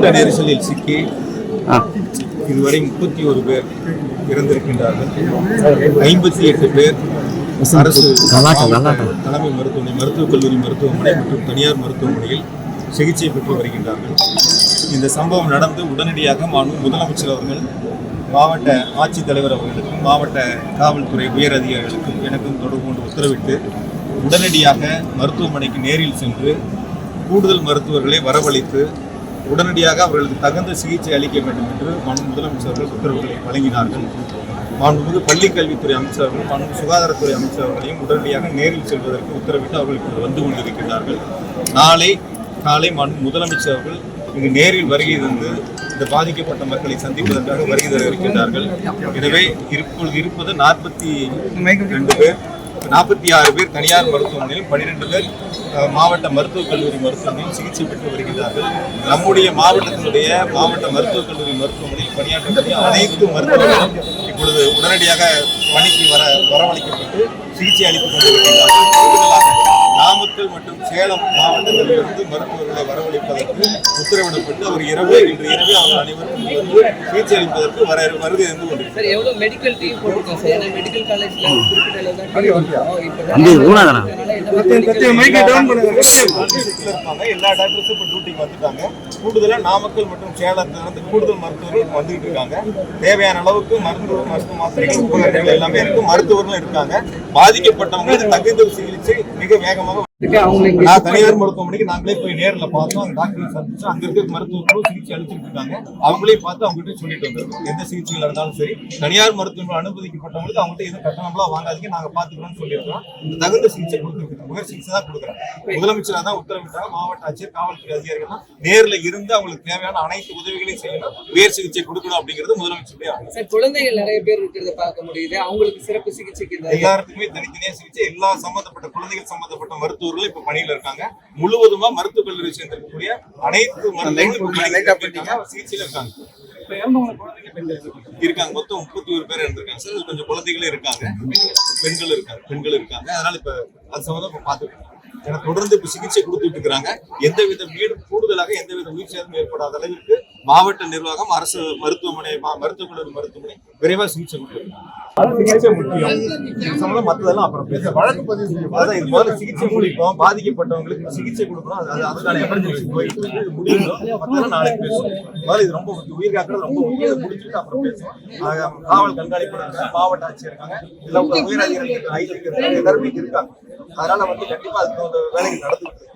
கூட்ட நெரிசலில் சிக்கி இதுவரை முப்பத்தி ஒரு பேர் இறந்திருக்கின்றார்கள் ஐம்பத்தி எட்டு பேர் அரசு. தலைமை மருத்துவமனை மருத்துவக் கல்லூரி மருத்துவமனை மற்றும் தனியார் மருத்துவமனையில் சிகிச்சை பெற்று வருகின்றார்கள் இந்த சம்பவம் நடந்து உடனடியாக முதலமைச்சர் அவர்கள் மாவட்ட ஆட்சித்தலைவர் அவர்களுக்கும் மாவட்ட காவல்துறை உயர் அதிகாரிகளுக்கும் எனக்கும் தொடர்பு கொண்டு உத்தரவிட்டு உடனடியாக மருத்துவமனைக்கு நேரில் சென்று கூடுதல் மருத்துவர்களை வரவழைத்து உடனடியாக அவர்களுக்கு தகுந்த சிகிச்சை அளிக்க வேண்டும் என்று மாண்பு முதலமைச்சர்கள் உத்தரவுகளை வழங்கினார்கள். மாண்புமிகு பள்ளி கல்வித்துறை அமைச்சர்களும் மாண்பு சுகாதாரத்துறை அமைச்சர்களையும் உடனடியாக நேரில் செல்வதற்கு உத்தரவிட்டு அவர்கள் இப்போது வந்து கொண்டிருக்கிறார்கள் நாளை காலை மாண்பு முதலமைச்சர் இங்கு நேரில் வருகை தந்து இந்த பாதிக்கப்பட்ட மக்களை சந்திப்பதற்காக வருகை தர இருக்கின்றார்கள். எனவே இப்பொழுது இருப்பது நாற்பத்தி ரெண்டு பேர். நாற்பத்தி ஆறு பேர் தனியார் மருத்துவமனையிலும் பன்னிரெண்டு பேர் மாவட்ட மருத்துவக் கல்லூரி மருத்துவமனையில் சிகிச்சை பெற்று வருகிறார்கள். நம்முடைய மாவட்டத்தினுடைய மாவட்ட மருத்துவக் கல்லூரி மருத்துவமனையில் பணியாற்றக்கூடிய அனைத்து மருத்துவர்களும் இப்பொழுது உடனடியாக பணிக்கு வர வரவழைக்கப்பட்டு சிகிச்சை அளித்துக் கொண்டிருக்கிறார்கள் நாமக்கல் மற்றும் சேலம் மாவட்டங்களிலிருந்து மருத்துவர்களை வரவழைப்பதற்கு உத்தரவிடப்பட்டு அவர் இரவு இன்று இரவு அவர் அனைவரும் வந்து சிகிச்சை அளிப்பதற்கு வர வருகை இருந்து கொண்டிருக்கிறார். மெடிக்கல் டீம் போட்டிருக்கோம் சார்? ஏன்னா மெடிக்கல் காலேஜ்ல எல்லா டாக்டர்ஸும் இப்போ டியூட்டிக்கு வந்துட்டாங்க. கூடுதலா நாமக்கல் மற்றும் சேலத்துல இருந்து கூடுதல் மருத்துவர்கள் வந்துகிட்டு இருக்காங்க. தேவையான அளவுக்கு மருத்துவ மருத்துவ மாத்திரைகள் உபகரணங்கள் எல்லாமே இருக்கு. மருத்துவர்களும் இருக்காங்க. பாதிக்கப்பட்டவங்களுக்கு தகுந்த சிகிச்சை மிக வேகமாக தனியார் மருத்துவமனைக்கு நாங்களே போய் நேர்ல பார்த்தோம். அந்த டாக்டரை சந்திச்சு அங்க இருக்க மருத்துவர்களும் சிகிச்சை அளிச்சுட்டு இருக்காங்க. அவங்களையும் பார்த்து அவங்ககிட்ட சொல்லிட்டு வந்திருக்கோம். எந்த சிகிச்சைகள் இருந்தாலும் சரி தனியார் மருத்துவமனை அனுமதிக்கப்பட்டவங்களுக்கு அவங்ககிட்ட எதுவும் கட்டணம்லாம் வாங்காதீங்க. நாங்க பாத்துக்கிறோம்னு சொல்லியிருக்கோம் தகுந்த சிகிச்சை கொடுத்துருக்கோம். உயர் சிகிச்சை தான் கொடுக்குறோம். முதலமைச்சராக தான் உத்தரவிட்டாங்க. மாவட்ட ஆட்சியர் காவல்துறை அதிகாரிகள் நேர்ல இருந்து அவங்களுக்கு தேவையான அனைத்து உதவிகளையும் செய்யணும். உயர் சிகிச்சை கொடுக்கணும் அப்படிங்கிறது முதலமைச்சருடைய குழந்தைகள் நிறைய பேர் இருக்கிறத பார்க்க முடியுது. அவங்களுக்கு சிறப்பு சிகிச்சைக்கு எல்லாருக்குமே தனித்தனியா சிகிச்சை எல்லா சம்பந்தப்பட்ட குழந்தைகள் சம்பந்தப்பட்ட மருத்துவர்களும் இப்ப பணியில இருக்காங்க. முழுவதுமா மருத்துவக் கல்லூரி சேர்ந்திருக்கக்கூடிய அனைத்து மருத்துவர்களும் இருக்காங்க, சிகிச்சையில இருக்காங்க. இருக்காங்க? மொத்தம் முப்பத்தி ஒரு பேர் இருந்திருக்காங்க சார் கொஞ்சம் குழந்தைகளும் இருக்காங்க. பெண்கள் இருக்காங்க. பெண்கள் இருக்காங்க. அதனால இப்ப அது சம்பந்தம் இப்ப பாத்துட்டு இருக்கோம். ஏன்னா தொடர்ந்து இப்ப சிகிச்சை கொடுத்துட்டு இருக்காங்க எந்த வித வீடு கூடுதலாக எந்த வித உயிர் சேதம் ஏற்படாத அளவிற்கு மாவட்ட நிர்வாகம் அரசு மருத்துவமனை மா- மருத்துவக் கல்லூரி மருத்துவமனை விரைவா சிகிச்சை கொடுத்துருக்காங்க சிகிச்சை முக்கியம். இது சம்பந்தம் மத்ததெல்லாம் அப்புறம் பேச வழக்கு பதிவு செய்யும் அதான் இது முதல்ல சிகிச்சை முடிப்போம் பாதிக்கப்பட்டவங்களுக்கு சிகிச்சை கொடுக்கணும். அது- அது அதுக்கான எமர்ஜென்சி போயிட்டு நாளைக்கு பேசுவோம். முதல்ல இது ரொம்ப. உயிர் காக்கிறது ரொம்ப முக்கியம். முடிச்சுட்டு அப்புறம் பேசுவோம். காவல் கண்காணிப்பு மாவட்ட ஆட்சியர் இருக்காங்க. எல்லாம் உயர் அதிகாரிகள் ஐடி எல்லாருமே இருக்காங்க. அதனால வந்து கண்டிப்பா அதுக்கு வேலைகள் நடந்துட்டு